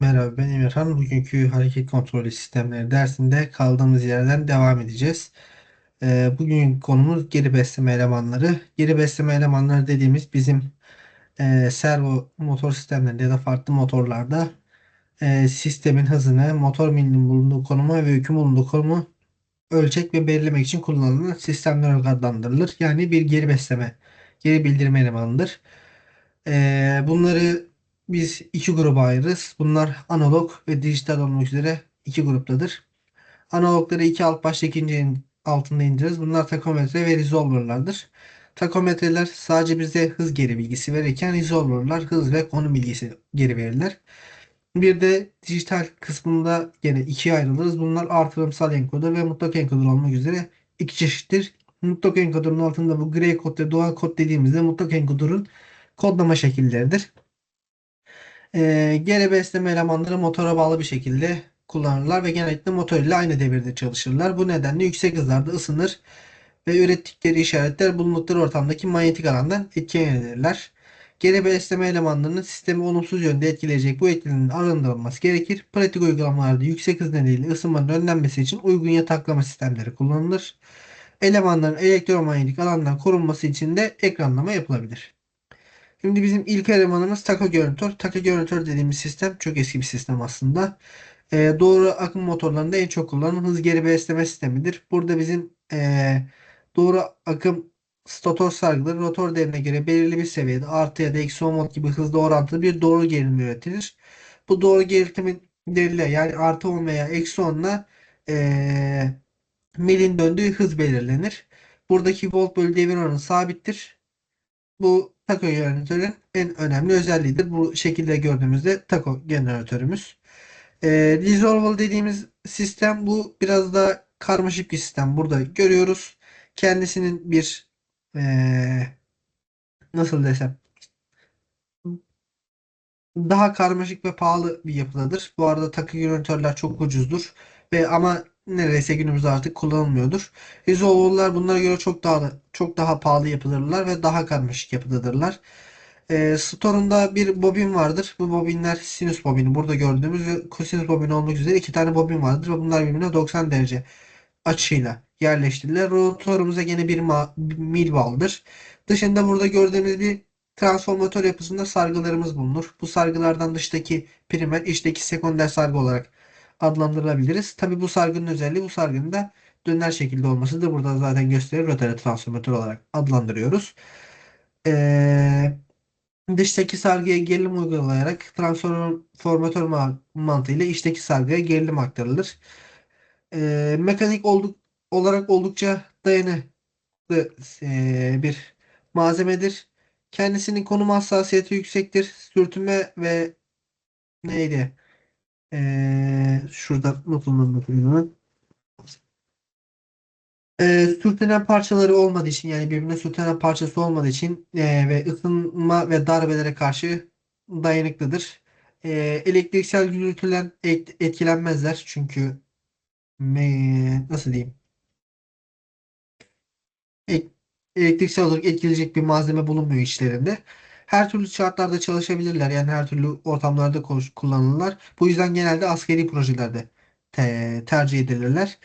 Merhaba ben Emirhan. Bugünkü hareket kontrolü sistemleri dersinde kaldığımız yerden devam edeceğiz. Ee, bugün konumuz geri besleme elemanları. Geri besleme elemanları dediğimiz bizim e, servo motor sistemlerinde ya da farklı motorlarda e, sistemin hızını, motor milinin bulunduğu konumu ve yükün bulunduğu konumu ölçek ve belirlemek için kullanılan sistemler olarak adlandırılır. Yani bir geri besleme, geri bildirme elemanıdır. Ee, bunları biz iki gruba ayırırız. Bunlar analog ve dijital olmak üzere iki gruptadır. Analogları iki alt başta ikincinin altında indiririz. Bunlar takometre ve resolver'lardır. Takometreler sadece bize hız geri bilgisi verirken resolver'lar hız ve konum bilgisi geri verirler. Bir de dijital kısmında yine ikiye ayrılırız. Bunlar artırımsal enkoder ve mutlak enkoder olmak üzere iki çeşittir. Mutlak enkoderın altında bu gray kod ve doğal kod dediğimizde mutlak enkoderın kodlama şekilleridir. Ee, geri besleme elemanları motora bağlı bir şekilde kullanırlar ve genellikle motor ile aynı devirde çalışırlar. Bu nedenle yüksek hızlarda ısınır ve ürettikleri işaretler bulundukları ortamdaki manyetik alandan etkilenirler. Geri besleme elemanlarının sistemi olumsuz yönde etkileyecek bu etkinin arındırılması gerekir. Pratik uygulamalarda yüksek hız nedeniyle ısınmanın önlenmesi için uygun yataklama sistemleri kullanılır. Elemanların elektromanyetik alandan korunması için de ekranlama yapılabilir. Şimdi bizim ilk elemanımız Taka Görüntör. Taka Görüntör dediğimiz sistem çok eski bir sistem aslında. Ee, doğru akım motorlarında en çok kullanılan hız geri besleme sistemidir. Burada bizim ee, doğru akım stator sargıları rotor değerine göre belirli bir seviyede artı ya da eksi 10 volt gibi hızla orantılı bir doğru gerilim üretilir. Bu doğru gerilimin değeriyle yani artı 10 veya eksi 10 ile milin döndüğü hız belirlenir. Buradaki volt bölü devir oranı sabittir. Bu taco jeneratörün en önemli özelliğidir. Bu şekilde gördüğümüzde taco jeneratörümüz. E, Resolval dediğimiz sistem bu biraz da karmaşık bir sistem. Burada görüyoruz. Kendisinin bir e, nasıl desem daha karmaşık ve pahalı bir yapıdadır. Bu arada takı jeneratörler çok ucuzdur ve ama neredeyse günümüzde artık kullanılmıyordur. Resolver'lar bunlara göre çok daha çok daha pahalı yapıdırlar ve daha karmaşık yapıdadırlar. E, Store'unda bir bobin vardır. Bu bobinler sinüs bobini. Burada gördüğümüz ve kosinüs bobini olmak üzere iki tane bobin vardır ve bunlar birbirine 90 derece açıyla yerleştirilir. Rotorumuza yine bir mil bağlıdır. Dışında burada gördüğümüz bir transformatör yapısında sargılarımız bulunur. Bu sargılardan dıştaki primer, içteki sekonder sargı olarak adlandırılabiliriz. Tabi bu sargının özelliği bu sargının da döner şekilde olmasıdır. Burada zaten gösterir rotary transformatör olarak adlandırıyoruz. Ee, dıştaki sargıya gerilim uygulayarak transformatör mantığıyla içteki sargıya gerilim aktarılır. Ee, mekanik olduk, olarak oldukça dayanıklı e, bir malzemedir. Kendisinin konum hassasiyeti yüksektir. Sürtünme ve neydi? Ee, şurada notunu bakıyorum. Ee, sürtünen parçaları olmadığı için yani birbirine sürtünen parçası olmadığı için e, ve ısınma ve darbelere karşı dayanıklıdır. E, elektriksel gürültüden et- etkilenmezler çünkü me- nasıl diyeyim? Ek- elektriksel olarak etkileyecek bir malzeme bulunmuyor içlerinde. Her türlü şartlarda çalışabilirler. Yani her türlü ortamlarda kullanılırlar. Bu yüzden genelde askeri projelerde te- tercih edilirler.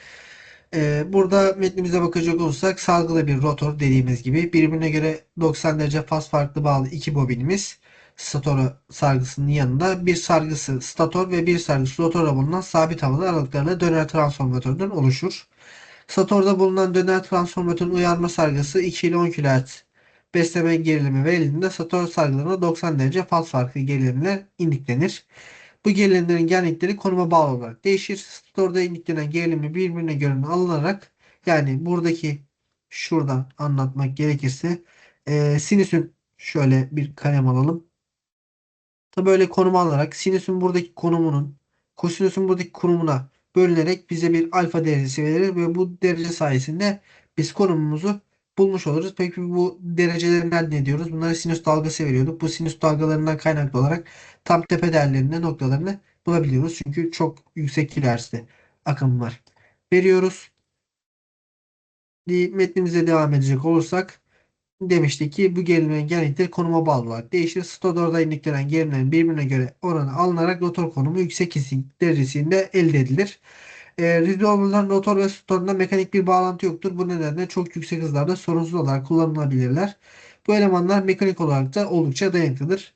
Ee, burada metnimize bakacak olursak salgılı bir rotor dediğimiz gibi birbirine göre 90 derece faz farklı bağlı iki bobinimiz stator sargısının yanında bir sargısı stator ve bir sargısı rotora bulunan sabit havalı aralıklarla döner transformatörden oluşur. Statorda bulunan döner transformatörün uyarma sargısı 2 ile 10 kHz besleme gerilimi verildiğinde stator sargılarına 90 derece faz farkı gerilimler indiklenir. Bu gerilimlerin genlikleri konuma bağlı olarak değişir. Statorda indiklenen gerilimi birbirine göre alınarak yani buradaki şuradan anlatmak gerekirse e, sinüsün şöyle bir kalem alalım. Tabi böyle konum alarak sinüsün buradaki konumunun kosinüsün buradaki konumuna bölünerek bize bir alfa derecesi verir ve bu derece sayesinde biz konumumuzu bulmuş oluruz. Peki bu dereceleri nereden ediyoruz? Bunları sinüs dalgası veriyorduk. Bu sinüs dalgalarından kaynaklı olarak tam tepe değerlerinde noktalarını bulabiliyoruz. Çünkü çok yüksek kilohertz'te akım var. Veriyoruz. Metnimize devam edecek olursak demiştik ki bu gerilimlerin genellikle konuma bağlı olarak değişir. Stodor'da indüklenen gerilimlerin birbirine göre oranı alınarak rotor konumu yüksek kesinlik derecesinde elde edilir. E, resolver'ların rotor ve statorunda mekanik bir bağlantı yoktur. Bu nedenle çok yüksek hızlarda sorunsuz olarak kullanılabilirler. Bu elemanlar mekanik olarak da oldukça dayanıklıdır.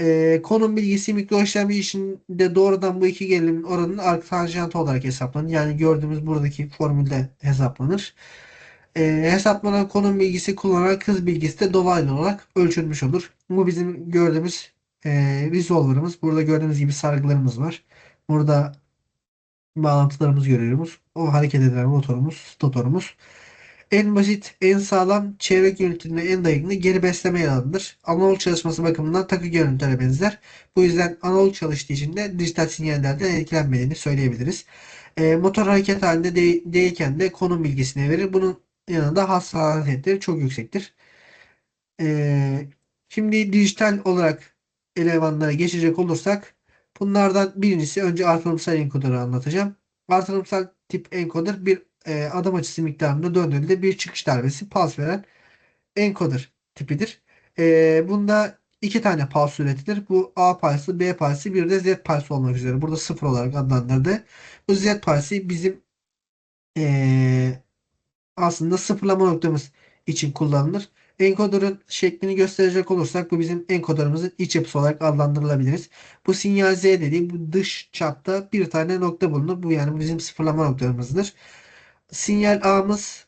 E, konum bilgisi mikro işlemci işinde doğrudan bu iki gerilimin oranının arc tanjantı olarak hesaplanır. Yani gördüğümüz buradaki formülde hesaplanır. E, hesaplanan konum bilgisi kullanarak hız bilgisi de dolaylı olarak ölçülmüş olur. Bu bizim gördüğümüz e, resolver'ımız. Burada gördüğünüz gibi sargılarımız var. Burada bağlantılarımızı görüyoruz. O hareket eden motorumuz, statorumuz. En basit, en sağlam, çevre görüntülerine en dayanıklı geri besleme yalanıdır. Analog çalışması bakımından takı görüntülere benzer. Bu yüzden analog çalıştığı için de dijital sinyallerden etkilenmediğini söyleyebiliriz. E, motor hareket halinde de, değilken de konum bilgisini verir. Bunun yanında hassasiyetleri çok yüksektir. E, şimdi dijital olarak elemanlara geçecek olursak bunlardan birincisi önce artırımsal encoder'ı anlatacağım. Artırımsal tip encoder bir e, adım açısı miktarında döndüğünde bir çıkış darbesi pulse veren encoder tipidir. E, bunda iki tane pulse üretilir. Bu A pulse'ı, B pulse'ı bir de Z pulse olmak üzere. Burada sıfır olarak adlandırıldı. Bu Z pulse'ı bizim e, aslında sıfırlama noktamız için kullanılır. Encoder'ın şeklini gösterecek olursak bu bizim encoder'ımızın iç yapısı olarak adlandırılabiliriz. Bu sinyal Z dediğim bu dış çapta bir tane nokta bulunur. Bu yani bizim sıfırlama noktamızdır. Sinyal A'mız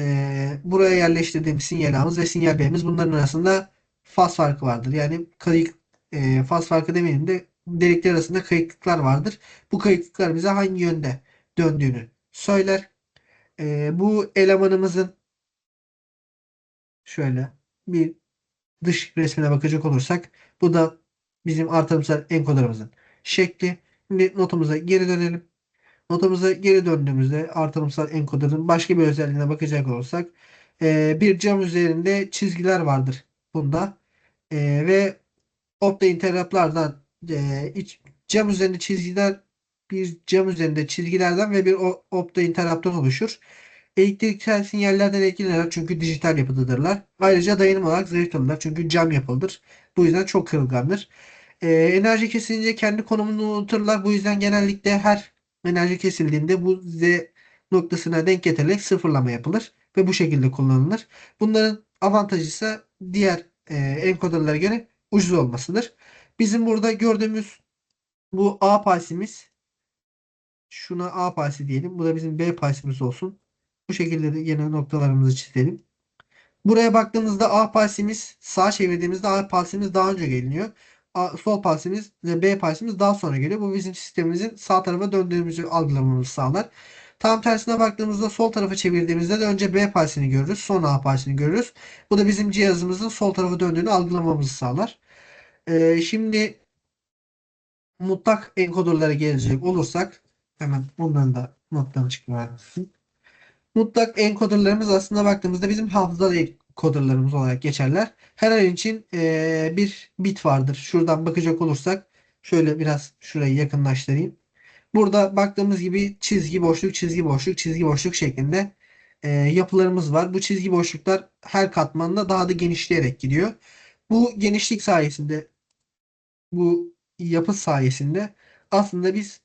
e, buraya yerleştirdiğim sinyal A'mız ve sinyal B'miz bunların arasında faz farkı vardır. Yani kayık e, faz farkı demeyelim de delikler arasında kayıklıklar vardır. Bu kayıklıklar bize hangi yönde döndüğünü söyler. E, bu elemanımızın şöyle bir dış resmine bakacak olursak bu da bizim artırımsal enkodarımızın şekli. Şimdi notumuza geri dönelim. Notumuza geri döndüğümüzde artırımsal enkodarın başka bir özelliğine bakacak olursak e, bir cam üzerinde çizgiler vardır bunda. E, ve opto interruptlardan e, cam üzerinde çizgiler bir cam üzerinde çizgilerden ve bir opto interrupttan oluşur. Elektriksel sinyallerden etkilenirler çünkü dijital yapıdadırlar. Ayrıca dayanım olarak zayıftırlar çünkü cam yapıldır. Bu yüzden çok kırılgandır. Ee, enerji kesilince kendi konumunu unuturlar. Bu yüzden genellikle her enerji kesildiğinde bu Z noktasına denk getirilerek sıfırlama yapılır ve bu şekilde kullanılır. Bunların avantajı ise diğer e, encoderlara göre ucuz olmasıdır. Bizim burada gördüğümüz bu A paysimiz şuna A paysi diyelim. Bu da bizim B paysimiz olsun. Bu şekilde de yine noktalarımızı çizelim. Buraya baktığımızda A paysimiz sağa çevirdiğimizde A paysimiz daha önce geliniyor. A, sol paysimiz ve B paysimiz daha sonra geliyor. Bu bizim sistemimizin sağ tarafa döndüğümüzü algılamamızı sağlar. Tam tersine baktığımızda sol tarafa çevirdiğimizde de önce B paysini görürüz. Sonra A paysini görürüz. Bu da bizim cihazımızın sol tarafa döndüğünü algılamamızı sağlar. Ee, şimdi mutlak enkodurlara gelecek olursak hemen bundan da notlarını çıkmayalım. Mutlak encoderlarımız aslında baktığımızda bizim hafızalı encoderlarımız olarak geçerler. Her ay için e, bir bit vardır. Şuradan bakacak olursak şöyle biraz şurayı yakınlaştırayım. Burada baktığımız gibi çizgi boşluk çizgi boşluk çizgi boşluk şeklinde e, yapılarımız var. Bu çizgi boşluklar her katmanda daha da genişleyerek gidiyor. Bu genişlik sayesinde bu yapı sayesinde aslında biz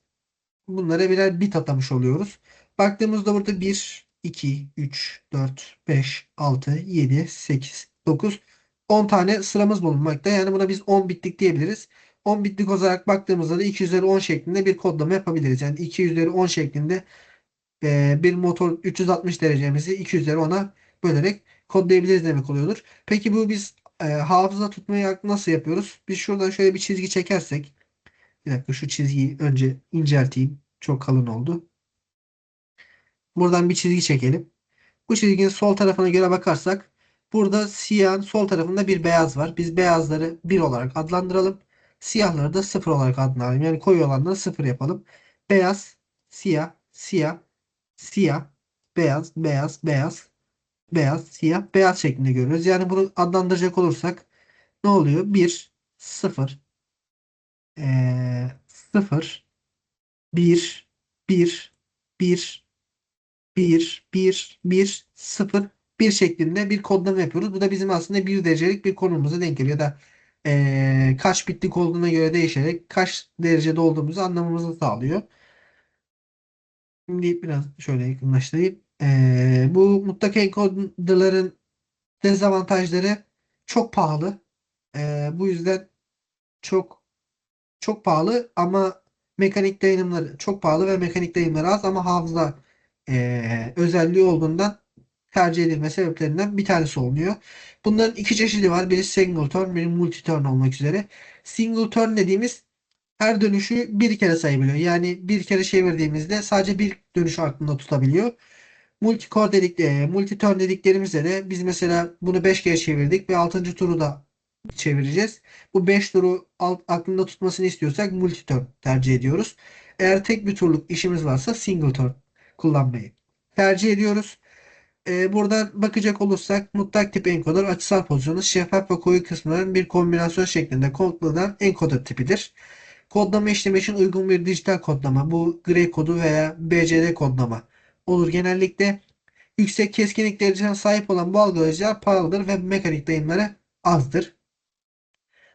bunlara birer bit atamış oluyoruz. Baktığımızda burada 1, 2, 3, 4, 5, 6, 7, 8, 9, 10 tane sıramız bulunmakta. Yani buna biz 10 bitlik diyebiliriz. 10 bitlik olarak baktığımızda da 2 üzeri 10 şeklinde bir kodlama yapabiliriz. Yani 2 üzeri 10 şeklinde e, bir motor 360 derecemizi 2 üzeri 10'a bölerek kodlayabiliriz demek oluyordur. Peki bu biz e, hafıza tutmayı nasıl yapıyoruz? Biz şuradan şöyle bir çizgi çekersek bir dakika şu çizgiyi önce incelteyim. Çok kalın oldu. Buradan bir çizgi çekelim. Bu çizginin sol tarafına göre bakarsak burada siyahın sol tarafında bir beyaz var. Biz beyazları 1 olarak adlandıralım. Siyahları da 0 olarak adlandıralım. Yani koyu olanları 0 yapalım. Beyaz, siyah, siyah, siyah, beyaz, beyaz, beyaz, beyaz, siyah, beyaz şeklinde görüyoruz. Yani bunu adlandıracak olursak ne oluyor? 1, 0, ee, 0, 1, 1, 1, 1, 1, 1, 0, bir şeklinde bir kodlama yapıyoruz. Bu da bizim aslında bir derecelik bir konumuza denk geliyor. Ya da eee, kaç bitlik olduğuna göre değişerek kaç derecede olduğumuzu anlamamızı sağlıyor. Şimdi biraz şöyle yakınlaştırayım. Eee, bu mutlak encoder'ların dezavantajları çok pahalı. Eee, bu yüzden çok çok pahalı ama mekanik dayanımları çok pahalı ve mekanik dayanımları az ama hafıza eee, özelliği olduğundan tercih edilme sebeplerinden bir tanesi oluyor. Bunların iki çeşidi var. Biri single turn, biri multi turn olmak üzere. Single turn dediğimiz her dönüşü bir kere sayabiliyor. Yani bir kere çevirdiğimizde sadece bir dönüşü aklında tutabiliyor. Multi-core dedik, e, multi-turn dediklerimizde de biz mesela bunu 5 kere çevirdik ve 6. turu da çevireceğiz. Bu 5 turu alt, aklında tutmasını istiyorsak multi-turn tercih ediyoruz. Eğer tek bir turluk işimiz varsa single turn kullanmayı tercih ediyoruz. E, buradan bakacak olursak mutlak tip encoder açısal pozisyonu şeffaf ve koyu kısımların bir kombinasyon şeklinde kodlanan encoder tipidir. Kodlama işlemi için uygun bir dijital kodlama. Bu gray kodu veya BCD kodlama olur genellikle. Yüksek keskinlik derecesine sahip olan bu algılayıcılar pahalıdır ve mekanik dayanımları azdır.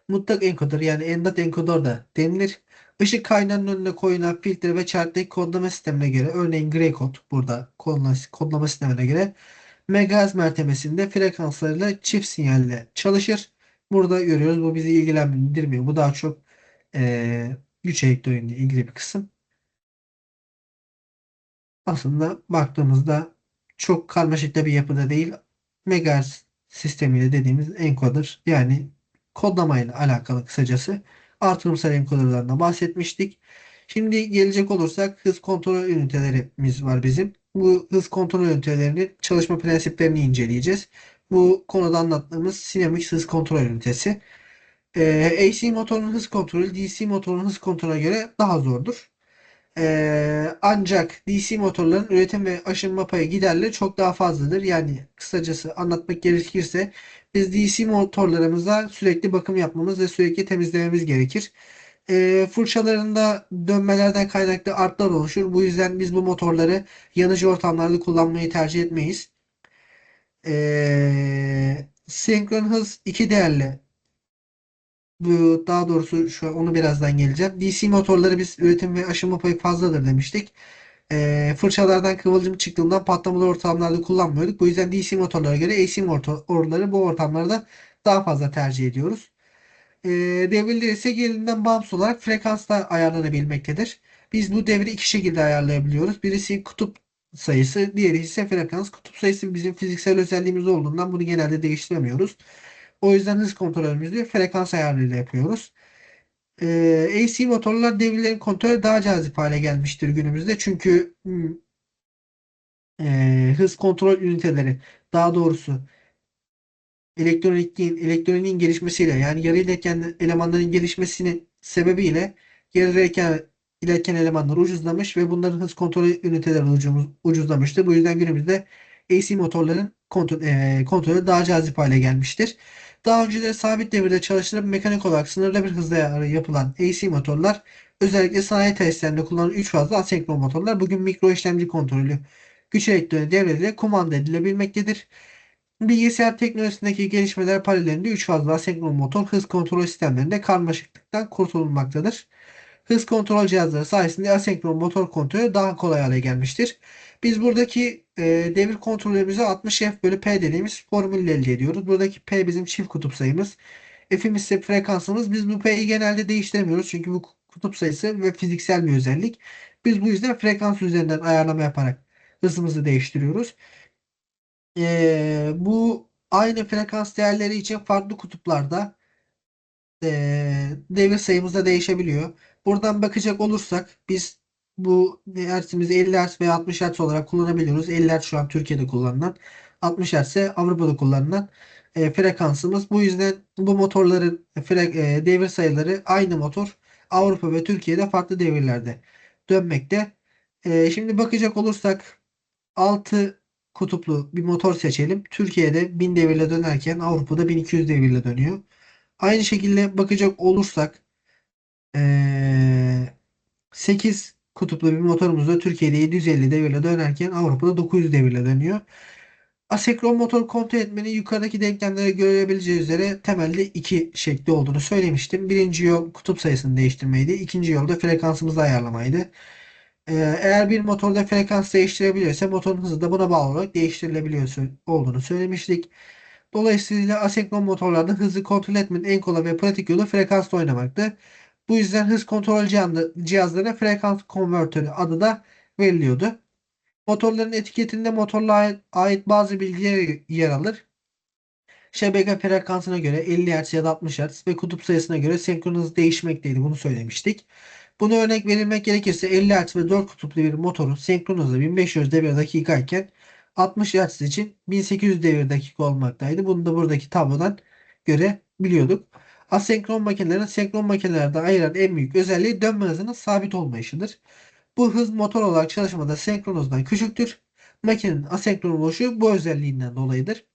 Mutlak encoder yani embedded encoder da denilir. Işık kaynağının önüne koyulan filtre ve charttaki kodlama sistemine göre örneğin gray kod burada kodlama, sistemine göre megahertz mertebesinde frekanslarıyla çift sinyalle çalışır. Burada görüyoruz bu bizi ilgilendirmiyor. Bu daha çok eee güç elektroniğiyle ilgili bir kısım. Aslında baktığımızda çok karmaşık bir yapıda değil. Megahertz sistemiyle dediğimiz encoder yani kodlamayla alakalı kısacası artırımsal encoderlardan bahsetmiştik. Şimdi gelecek olursak hız kontrol ünitelerimiz var bizim. Bu hız kontrol ünitelerinin çalışma prensiplerini inceleyeceğiz. Bu konuda anlattığımız Dynamics hız kontrol ünitesi. Ee, AC motorun hız kontrolü DC motorun hız kontrolüne göre daha zordur. Ee, ancak DC motorların üretim ve aşınma payı giderleri çok daha fazladır. Yani kısacası anlatmak gerekirse biz DC motorlarımıza sürekli bakım yapmamız ve sürekli temizlememiz gerekir. Ee, fırçalarında dönmelerden kaynaklı artlar oluşur. Bu yüzden biz bu motorları yanıcı ortamlarda kullanmayı tercih etmeyiz. Ee, senkron hız iki değerli bu daha doğrusu şu onu birazdan geleceğim. DC motorları biz üretim ve aşınma payı fazladır demiştik. Ee, fırçalardan kıvılcım çıktığından patlamalı ortamlarda kullanmıyorduk. Bu yüzden DC motorlara göre AC motorları bu ortamlarda daha fazla tercih ediyoruz. Ee, devirler ise gerilimden bağımsız olarak frekansla ayarlanabilmektedir. Biz bu devri iki şekilde ayarlayabiliyoruz. Birisi kutup sayısı, diğeri ise frekans. Kutup sayısı bizim fiziksel özelliğimiz olduğundan bunu genelde değiştiremiyoruz. O yüzden hız kontrolümüzü frekans ayarıyla yapıyoruz. Ee, AC motorlar devirlerin kontrolü daha cazip hale gelmiştir günümüzde. Çünkü hmm, e, hız kontrol üniteleri daha doğrusu elektronikin elektroniğin gelişmesiyle yani yarı iletken elemanların gelişmesinin sebebiyle yarı iletken, iletken elemanlar ucuzlamış ve bunların hız kontrol üniteleri ucuz, ucuzlamıştır. Bu yüzden günümüzde AC motorların kontrol, e, kontrolü daha cazip hale gelmiştir. Daha önceleri sabit devirde çalıştırıp mekanik olarak sınırlı bir hızla yapılan AC motorlar özellikle sanayi tesislerinde kullanılan 3 fazla asenkron motorlar bugün mikro işlemci kontrolü güç elektroniği devredilerek kumanda edilebilmektedir. Bilgisayar teknolojisindeki gelişmeler paralelinde 3 fazla asenkron motor hız kontrol sistemlerinde karmaşıklıktan kurtulunmaktadır. Hız kontrol cihazları sayesinde asenkron motor kontrolü daha kolay hale gelmiştir. Biz buradaki e, devir kontrolümüzü 60 F bölü P dediğimiz formülle elde ediyoruz. Buradaki P bizim çift kutup sayımız. F'imiz ise frekansımız. Biz bu P'yi genelde değiştiremiyoruz. Çünkü bu kutup sayısı ve fiziksel bir özellik. Biz bu yüzden frekans üzerinden ayarlama yaparak hızımızı değiştiriyoruz. E, bu aynı frekans değerleri için farklı kutuplarda e, devir sayımız da değişebiliyor. Buradan bakacak olursak biz bu hertzimizi 50 Hz veya 60 Hz olarak kullanabiliyoruz. 50 Hz şu an Türkiye'de kullanılan. 60 Hz ise Avrupa'da kullanılan e, frekansımız. Bu yüzden bu motorların frek, e, devir sayıları aynı motor Avrupa ve Türkiye'de farklı devirlerde dönmekte. E, şimdi bakacak olursak 6 kutuplu bir motor seçelim. Türkiye'de 1000 devirle dönerken Avrupa'da 1200 devirle dönüyor. Aynı şekilde bakacak olursak e, 8 kutuplu bir motorumuzda Türkiye'de 750 devirle dönerken Avrupa'da 900 devirle dönüyor. Asenkron motor kontrol etmenin yukarıdaki denklemlere görebileceği üzere temelde iki şekli olduğunu söylemiştim. Birinci yol kutup sayısını değiştirmeydi. İkinci yol da frekansımızı ayarlamaydı. Ee, eğer bir motorda frekans değiştirebiliyorsa motorun hızı da buna bağlı olarak değiştirilebiliyor olduğunu söylemiştik. Dolayısıyla asenkron motorlarda hızı kontrol etmenin en kolay ve pratik yolu frekansla oynamaktı. Bu yüzden hız kontrol cihazlarına frekans konvertörü adı da veriliyordu. Motorların etiketinde motorla ait bazı bilgiler yer alır. Şebeke frekansına göre 50 Hz ya da 60 Hz ve kutup sayısına göre senkron hız değişmekteydi. Bunu söylemiştik. Bunu örnek verilmek gerekirse 50 Hz ve 4 kutuplu bir motorun senkron hızı 1500 devir dakika iken 60 Hz için 1800 devir dakika olmaktaydı. Bunu da buradaki tablodan görebiliyorduk. Asenkron makinelerin senkron makinelerden ayıran en büyük özelliği dönme hızının sabit olmayışıdır. Bu hız motor olarak çalışmada senkron hızdan küçüktür. Makinenin asenkron oluşu bu özelliğinden dolayıdır.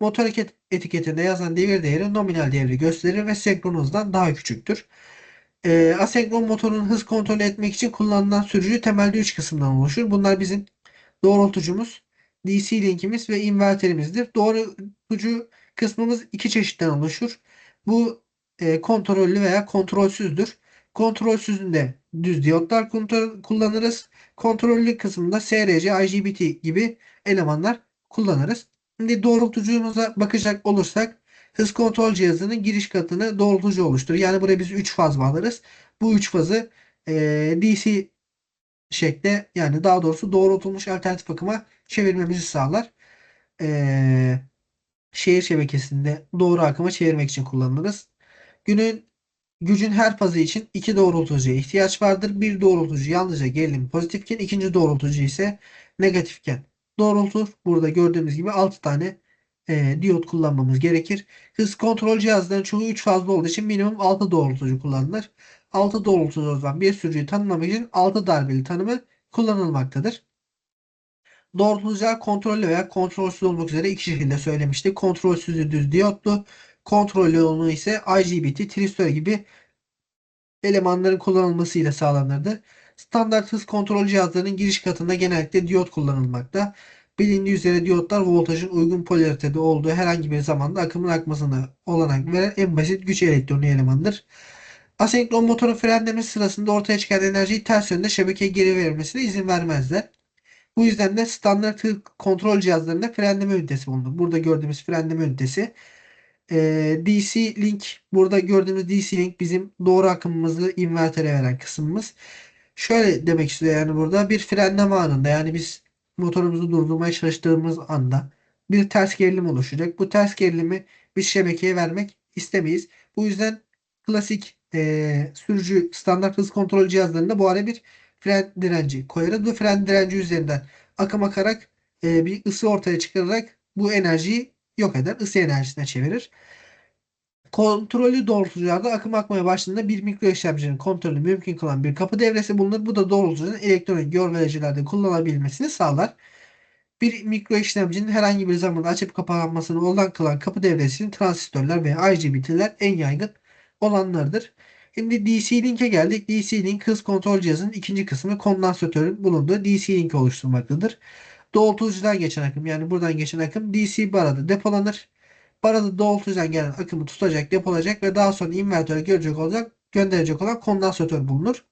Motor etiketinde yazan devir değeri nominal devri gösterir ve senkron hızdan daha küçüktür. E, asenkron motorun hız kontrol etmek için kullanılan sürücü temelde 3 kısımdan oluşur. Bunlar bizim doğrultucumuz, DC linkimiz ve inverterimizdir. Doğrultucu kısmımız iki çeşitten oluşur. Bu e, kontrollü veya kontrolsüzdür. Kontrolsüzünde düz diyotlar kullanırız. Kontrollü kısmında SRC, IGBT gibi elemanlar kullanırız. Şimdi doğrultucumuza bakacak olursak hız kontrol cihazının giriş katını doğrultucu oluşturur. Yani buraya biz 3 faz bağlarız. Bu 3 fazı e, DC şekle yani daha doğrusu doğrultulmuş alternatif akıma çevirmemizi sağlar. E, şehir şebekesinde doğru akıma çevirmek için kullanırız. Günün gücün her fazı için iki doğrultucuya ihtiyaç vardır. Bir doğrultucu yalnızca gerilim pozitifken ikinci doğrultucu ise negatifken doğrultur. Burada gördüğümüz gibi 6 tane e, diyot kullanmamız gerekir. Hız kontrol cihazlarının çoğu 3 fazla olduğu için minimum 6 doğrultucu kullanılır. 6 doğrultucudan bir sürücüyü tanımlamak için 6 darbeli tanımı kullanılmaktadır. Doğrultucular kontrollü veya kontrolsüz olmak üzere iki şekilde söylemiştik. Kontrolsüzü düz diyotlu, kontrollü olanı ise IGBT, tristör gibi elemanların kullanılmasıyla sağlanırdı. Standart hız kontrol cihazlarının giriş katında genellikle diyot kullanılmakta. Bilindiği üzere diyotlar voltajın uygun polaritede olduğu herhangi bir zamanda akımın akmasına olanak veren en basit güç elektroniği elemanıdır. Asenkron motorun frenlemesi sırasında ortaya çıkan enerjiyi ters yönde şebekeye geri verilmesine izin vermezler. Bu yüzden de standart kontrol cihazlarında frenleme ünitesi bulunur. Burada gördüğümüz frenleme ünitesi DC link burada gördüğümüz DC link bizim doğru akımımızı invertere veren kısmımız. Şöyle demek istiyor yani burada bir frenleme anında yani biz motorumuzu durdurmaya çalıştığımız anda bir ters gerilim oluşacak. Bu ters gerilimi biz şebekeye vermek istemeyiz. Bu yüzden klasik e, sürücü standart hız kontrol cihazlarında bu araya bir fren direnci koyarız. Bu fren direnci üzerinden akım akarak e, bir ısı ortaya çıkararak bu enerjiyi yok eder. ısı enerjisine çevirir. Kontrollü doğrultucularda akım akmaya başladığında bir mikro işlemcinin kontrolü mümkün kılan bir kapı devresi bulunur. Bu da doğrultucunun elektronik görmelecilerde kullanabilmesini sağlar. Bir mikro işlemcinin herhangi bir zamanda açıp kapanmasını olan kılan kapı devresinin transistörler veya IGBT'ler en yaygın olanlardır. Şimdi DC-Link'e geldik. DC-Link hız kontrol cihazının ikinci kısmı kondansatörün bulunduğu DC-Link oluşturmaktadır. Doğrultucudan geçen akım yani buradan geçen akım DC barada depolanır. Barada doğrultucudan gelen akımı tutacak, depolayacak ve daha sonra invertöre görecek olacak, gönderecek olan kondansatör bulunur.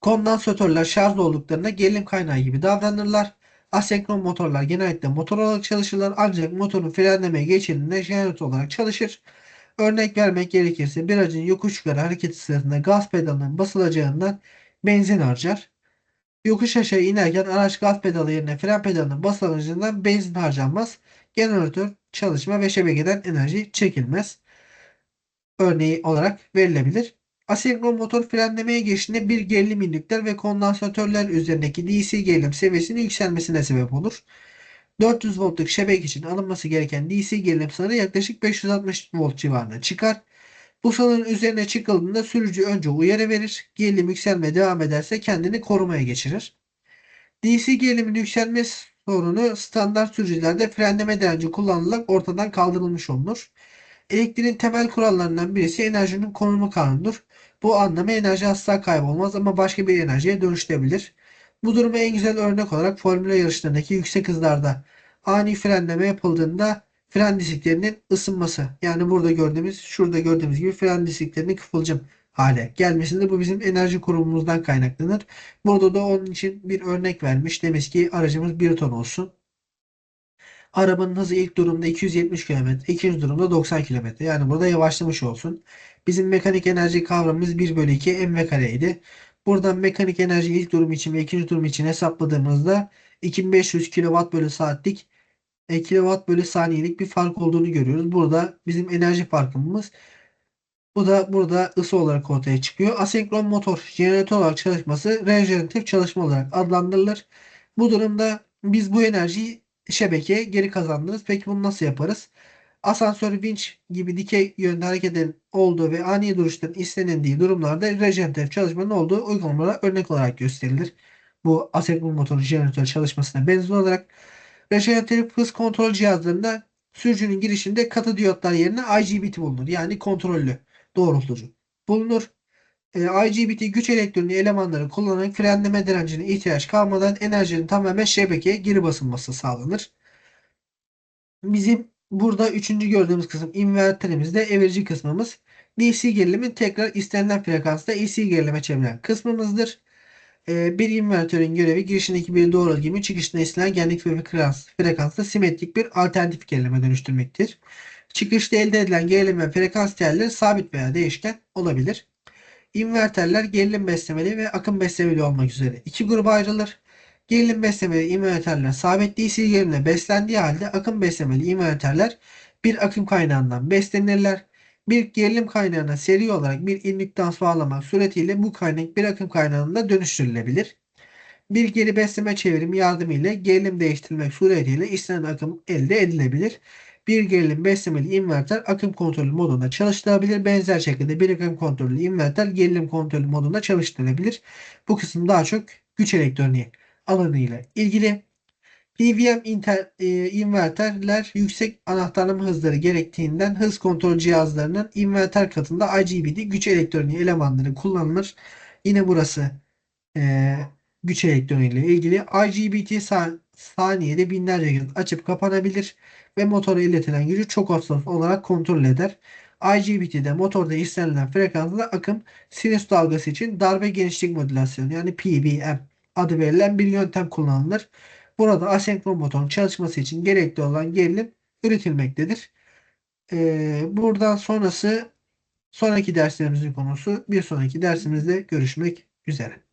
Kondansatörler şarj olduklarında gerilim kaynağı gibi davranırlar. Asenkron motorlar genellikle motor olarak çalışırlar ancak motorun frenlemeye geçildiğinde jeneratör olarak çalışır. Örnek vermek gerekirse bir aracın yokuş yukarı hareketi sırasında gaz pedalının basılacağından benzin harcar. Yokuş aşağı inerken araç gaz pedalı yerine fren pedalının basılacağından benzin harcanmaz. Jeneratör çalışma ve şebekeden enerji çekilmez. Örneği olarak verilebilir. Asenkron motor frenlemeye geçtiğinde bir gerilim indükler ve kondansatörler üzerindeki DC gerilim seviyesinin yükselmesine sebep olur. 400 voltluk şebeke için alınması gereken DC gerilim sınırı yaklaşık 560 volt civarında çıkar. Bu üzerine çıkıldığında sürücü önce uyarı verir. Gerilim yükselmeye devam ederse kendini korumaya geçirir. DC gerilimin yükselme sorunu standart sürücülerde frenleme direnci kullanılarak ortadan kaldırılmış olunur. Elektriğin temel kurallarından birisi enerjinin konumu kanunudur. Bu anlamda enerji asla kaybolmaz ama başka bir enerjiye dönüşebilir. Bu duruma en güzel örnek olarak formüle yarışlarındaki yüksek hızlarda ani frenleme yapıldığında fren disklerinin ısınması. Yani burada gördüğümüz, şurada gördüğümüz gibi fren disklerinin kıvılcım hale gelmesinde bu bizim enerji kurumumuzdan kaynaklanır. Burada da onun için bir örnek vermiş. Demiş ki aracımız 1 ton olsun. Arabanın hızı ilk durumda 270 km, ikinci durumda 90 km. Yani burada yavaşlamış olsun. Bizim mekanik enerji kavramımız 1 bölü 2 mv kareydi. Buradan mekanik enerji ilk durum için ve ikinci durum için hesapladığımızda 2500 kW bölü saatlik kilowatt bölü saniyelik bir fark olduğunu görüyoruz. Burada bizim enerji farkımız bu da burada ısı olarak ortaya çıkıyor. Asenkron motor jeneratör olarak çalışması rejeneratif çalışma olarak adlandırılır. Bu durumda biz bu enerjiyi şebekeye geri kazandırırız. Peki bunu nasıl yaparız? Asansör, vinç gibi dikey yönde hareketin olduğu ve ani duruşların istenildiği durumlarda rejeneratif çalışmanın olduğu uygulamalara örnek olarak gösterilir. Bu asenkron motor jeneratör çalışmasına benzer olarak rejeneratif hız kontrol cihazlarında sürücünün girişinde katı diyotlar yerine IGBT bulunur. Yani kontrollü doğrultucu bulunur. E, IGBT güç elektroniği elemanları kullanarak frenleme direncine ihtiyaç kalmadan enerjinin tamamen şebekeye geri basılması sağlanır. Bizim burada üçüncü gördüğümüz kısım inverterimizde everici kısmımız. DC gerilimin tekrar istenilen frekansta AC gerilime çeviren kısmımızdır. E, bir invertörün görevi girişindeki bir doğru gibi çıkışında istenilen genlik frekans, frekansta simetrik bir alternatif gerilime dönüştürmektir. Çıkışta elde edilen gerilim ve frekans değerleri sabit veya değişken olabilir. İnverterler gerilim beslemeli ve akım beslemeli olmak üzere iki gruba ayrılır. Gerilim beslemeli inverterler sabit DC gerilimle beslendiği halde akım beslemeli inverterler bir akım kaynağından beslenirler. Bir gerilim kaynağına seri olarak bir indüktans bağlamak suretiyle bu kaynak bir akım kaynağına dönüştürülebilir. Bir geri besleme çevirimi yardımıyla gerilim değiştirmek suretiyle istenen akım elde edilebilir. Bir gerilim beslemeli inverter akım kontrolü modunda çalıştırılabilir. Benzer şekilde bir akım kontrollü inverter gerilim kontrolü modunda çalıştırılabilir. Bu kısım daha çok güç elektroniği alanı ile ilgili. PWM inter, e, inverterler yüksek anahtarlama hızları gerektiğinden hız kontrol cihazlarının inverter katında IGBT güç elektroniği elemanları kullanılır. Yine burası e, güç elektroniği ile ilgili. IGBT sa- saniyede binlerce kez açıp kapanabilir ve motora iletilen gücü çok hassas olarak kontrol eder. IGBT'de motorda istenilen frekansla akım sinüs dalgası için darbe genişlik modülasyonu yani PWM adı verilen bir yöntem kullanılır. Burada asenkron motorun çalışması için gerekli olan gerilim üretilmektedir. Ee, buradan sonrası sonraki derslerimizin konusu bir sonraki dersimizde görüşmek üzere.